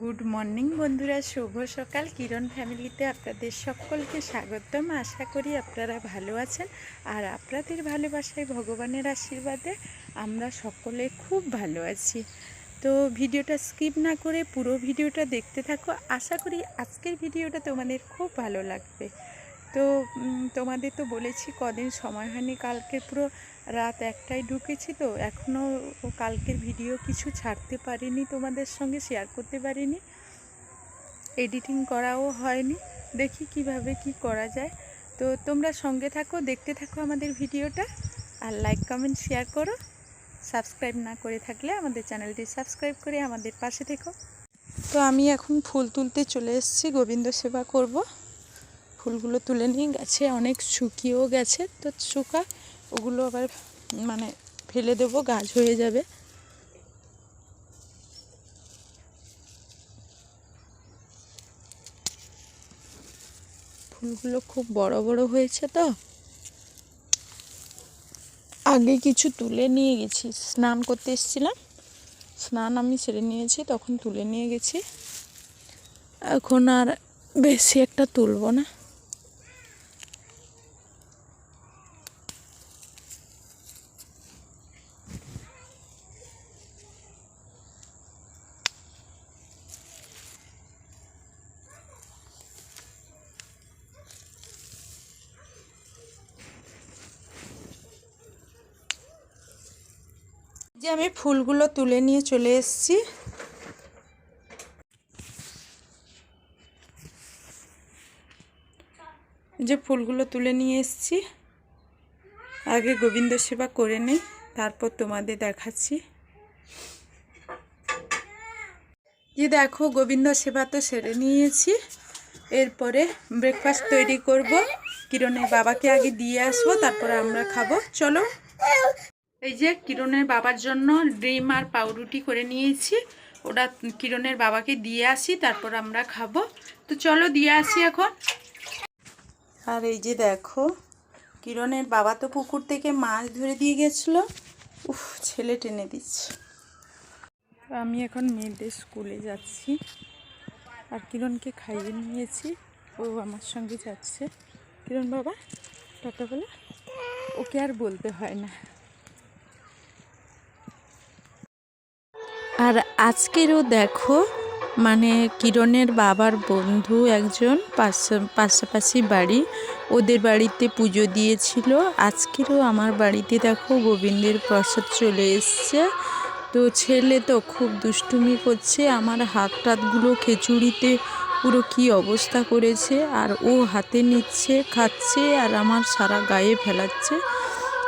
Good morning বন্ধুরা, শুভ সকাল। কিরণ ফ্যামিলিতে আপনাদের সকলকে স্বাগতম। আশা করি আপনারা ভালো আছেন আর আপনাদের ভালোবাসায় ভগবানের আশীর্বাদে আমরা সকলে খুব ভালো আছি। তো ভিডিওটা স্কিপ না করে পুরো ভিডিওটা দেখতে থাকো। আশা করি আজকের ভিডিওটা তোমাদের খুব ভালো লাগবে। তো তোমাদের তো বলেছি কদিন সময় হয়নি, কালকে পুরো রাত একটাই ঢুকেছি তো, এখনও কালকের ভিডিও কিছু ছাড়তে পারিনি তোমাদের সঙ্গে শেয়ার করতে পারিনি। এডিটিং করাও হয়নি, দেখি কীভাবে কি করা যায়। তো তোমরা সঙ্গে থাকো, দেখতে থাকো আমাদের ভিডিওটা, আর লাইক কমেন্ট শেয়ার করো। সাবস্ক্রাইব না করে থাকলে আমাদের চ্যানেলটি সাবস্ক্রাইব করে আমাদের পাশে থেকো। তো আমি এখন ফুল তুলতে চলে এসেছি, গোবিন্দ সেবা করব। ফুলগুলো তুলে নিয়ে গেছে, অনেক শুকিয়েও গেছে, তো শুকা ওগুলো আবার মানে ফেলে দেবো, গাছ হয়ে যাবে। ফুলগুলো খুব বড় বড় হয়েছে তো। আগে কিছু তুলে নিয়ে গেছি, স্নান করতে এসেছিলাম, স্নান আমি সেরে নিয়েছি, তখন তুলে নিয়ে গেছি। এখন আর বেশি একটা তুলবো না। যে আমি ফুলগুলো তুলে নিয়ে চলে এসেছি। যে ফুলগুলো তুলে নিয়ে এসেছি। আগে গোবিন্দ সেবা করে নেই, তারপর তোমাদের দেখাচ্ছি। যে দেখো, গোবিন্দ সেবা তো সেরে নিয়েছি। এরপরে ব্রেকফাস্ট তৈরি করব। কিরণের বাবাকে আগে দিয়ে আসব, তারপরে আমরা খাব। চলো। এই যে কিরণের বাবার জন্য ডিম আর পাউরুটি করে নিয়েছি। ওটা কিরণের বাবাকে দিয়ে আসি, তারপর আমরা খাব। তো চলো দিয়ে আসি এখন। আর এই যে দেখো, কিরণের বাবা তো পুকুর থেকে মাছ ধরে দিয়ে গেছিল। উফ, ছেলে টেনে দিচ্ছে। আমি এখন মেয়েদের স্কুলে যাচ্ছি। আর কিরণকে খাইয়ে নিয়েছি। ও আমার সঙ্গে যাচ্ছে। কিরণ বাবা, টাটা বলে? ওকে আর বলতে হয় না। আর আজকেরও দেখো মানে কিরণের বাবার বন্ধু একজন পাশা- পাশাপাশি বাড়ি। ওদের বাড়িতে পুজো দিয়েছিল। আজকেরও আমার বাড়িতে দেখো গোবিন্দের প্রসাদ চলে এসছে। তো ছেলে তো খুব দুষ্টুমি করছে। আমার হাত টাতগুলো খিচুড়িতে পুরো কি অবস্থা করেছে। আর ও হাতে নিচ্ছে, খাচ্ছে আর আমার সারা গায়ে ফেলাচ্ছে।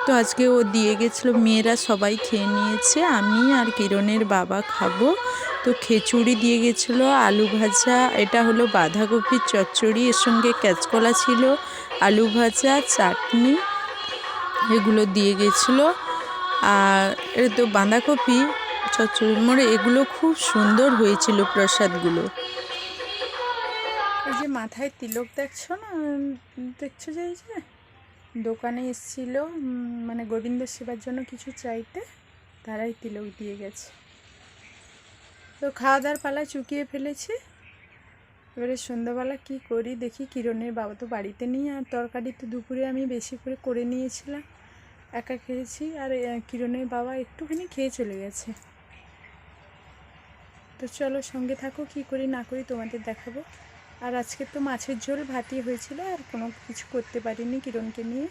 তো আজকে ও দিয়ে গেছিল, মেয়েরা সবাই খেয়ে নিয়েছে, আমি আর কিরণের বাবা খাব। তো খিচুড়ি দিয়ে গেছিল, আলু ভাজা, এটা হলো বাঁধাকপির চচ্চড়ি, এর সঙ্গে ক্যাচকলা ছিল, আলু ভাজা, চাটনি, এগুলো দিয়ে গেছিল। আর এটা তো বাঁধাকপি, চচ্চড়ি মোড়ে এগুলো খুব সুন্দর হয়েছিল প্রসাদগুলো। এই যে মাথায় তিলক দেখছ না দেখছ যে? দোকানে এসেছিল মানে গোবিন্দ সেবার জন্য কিছু চাইতে, তারাই তিলক দিয়ে গেছে। তো খাওয়া দাওয়ার পালা চুকিয়ে ফেলেছি। এবারে সন্ধ্যাবেলা কি করি, দেখি কিরণের বাবা তো বাড়িতে নেই, আর তরকারি তো দুপুরে আমি বেশি করে করে নিয়েছিলাম, একা খেয়েছি, আর কিরণের বাবা একটুখানি খেয়ে চলে গেছে। তো চলো সঙ্গে থাকো, কি করি না করি তোমাদের দেখাবো। আর আজকে তো মাছের ঝোল, ভাতই হয়েছিল আর কোনো কিছু করতে পারিনি কিরণকে নিয়ে।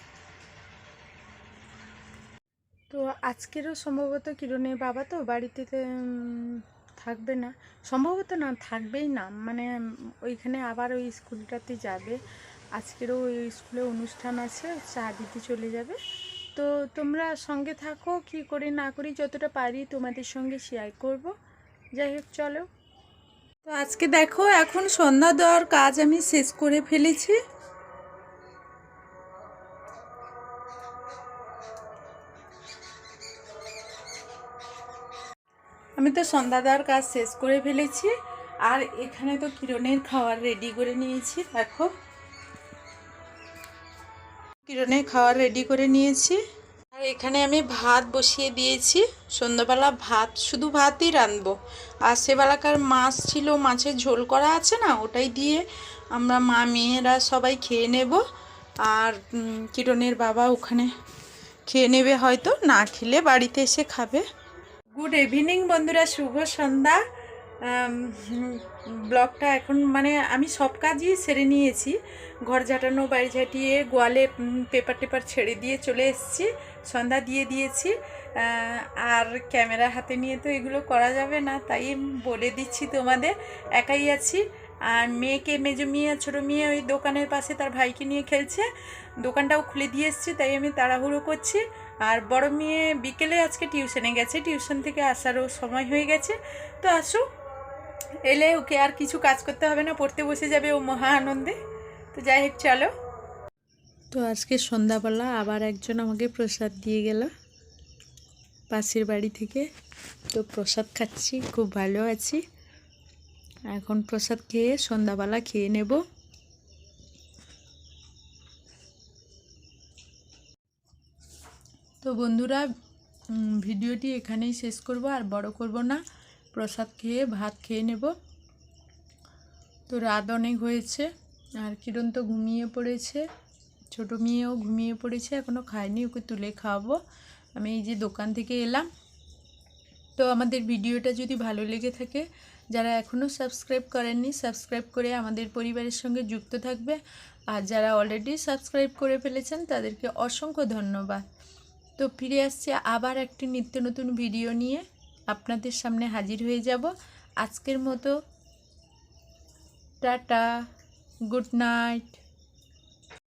তো আজকেরও সম্ভবত কিরণের বাবা তো বাড়িতে থাকবে না। সম্ভবত না, থাকবেই না। মানে ওইখানে আবার ওই স্কুলটাতে যাবে। আজকেরও ওই স্কুলে অনুষ্ঠান আছে, চা দিতে চলে যাবে। তো তোমরা সঙ্গে থাকো, কি করে না করি, যতটা পারি তোমাদের সঙ্গে শেয়ার করব। যাই হোক, চলো। তো আজকে দেখো, এখন সন্ধ্যা দেওয়ার কাজ আমি শেষ করে ফেলেছি। আমি তো সন্ধ্যা দেওয়ার কাজ শেষ করে ফেলেছি। আর এখানে তো কিরণের খাবার রেডি করে নিয়েছি, দেখো। কিরণের খাবার রেডি করে নিয়েছি। আর এখানে আমি ভাত বসিয়ে দিয়েছি। সন্ধ্যাবেলা ভাত, শুধু ভাতই রাঁধবো। আর সেবেলাকার মাছ ছিল, মাছের ঝোল করা আছে না, ওটাই দিয়ে আমরা মা, মেয়েরা সবাই খেয়ে নেব। আর কিরণের বাবা ওখানে খেয়ে নেবে হয়তো, না খেলে বাড়িতে এসে খাবে। গুড ইভিনিং বন্ধুরা, শুভ সন্ধ্যা। ব্লগটা এখন মানে আমি সব কাজই সেরে নিয়েছি। ঘর ঝাঁটানো, বাড়ি ঝাঁটিয়ে, গোয়ালে পেপার টেপার ছেড়ে দিয়ে চলে এসেছি, সন্ধ্যা দিয়ে দিয়েছি। আর ক্যামেরা হাতে নিয়ে তো এগুলো করা যাবে না, তাই বলে দিচ্ছি তোমাদের, একাই আছি। আর মেয়েকে, মেজো মেয়ে আর ছোটো মেয়ে ওই দোকানের পাশে তার ভাইকে নিয়ে খেলছে। দোকানটাও খুলে দিয়ে এসেছি, তাই আমি তাড়াহুড়ো করছি। আর বড় মেয়ে বিকেলে আজকে টিউশনে গেছে, টিউশন থেকে আসারও সময় হয়ে গেছে। তো আসুক এলে ওকে আর কিছু কাজ করতে হবে না, পড়তে বসে যাবে ও মহা আনন্দে। তো যাই হোক, চলো। তো আজকে সন্ধ্যাবেলা আবার একজন আমাকে প্রসাদ দিয়ে গেল পাশের বাড়ি থেকে। তো প্রসাদ খাচ্ছি, খুব ভালো আছি। এখন প্রসাদ খেয়ে সন্ধ্যাবেলা খেয়ে নেব। তো বন্ধুরা ভিডিওটি এখানেই শেষ করব, আর বড় করব না। প্রসাদ খেয়ে, ভাত খেয়ে নেব। তো রাত অনেক হয়েছে, আর কিরণ তো ঘুমিয়ে পড়েছে। ছোটো মেয়েও ঘুমিয়ে পড়েছে এখনও খায়নি, ওকে তুলে খাওয়াবো। আমি এই যে দোকান থেকে এলাম। তো আমাদের ভিডিওটা যদি ভালো লেগে থাকে, যারা এখনও সাবস্ক্রাইব করেননি, সাবস্ক্রাইব করে আমাদের পরিবারের সঙ্গে যুক্ত থাকবে। আর যারা অলরেডি সাবস্ক্রাইব করে ফেলেছেন, তাদেরকে অসংখ্য ধন্যবাদ। তো ফিরে আসছে আবার একটি নিত্য নতুন ভিডিও নিয়ে। আপনাদের সামনে হাজির হয়ে যাব। আজকের মতো। টাটা। Good night.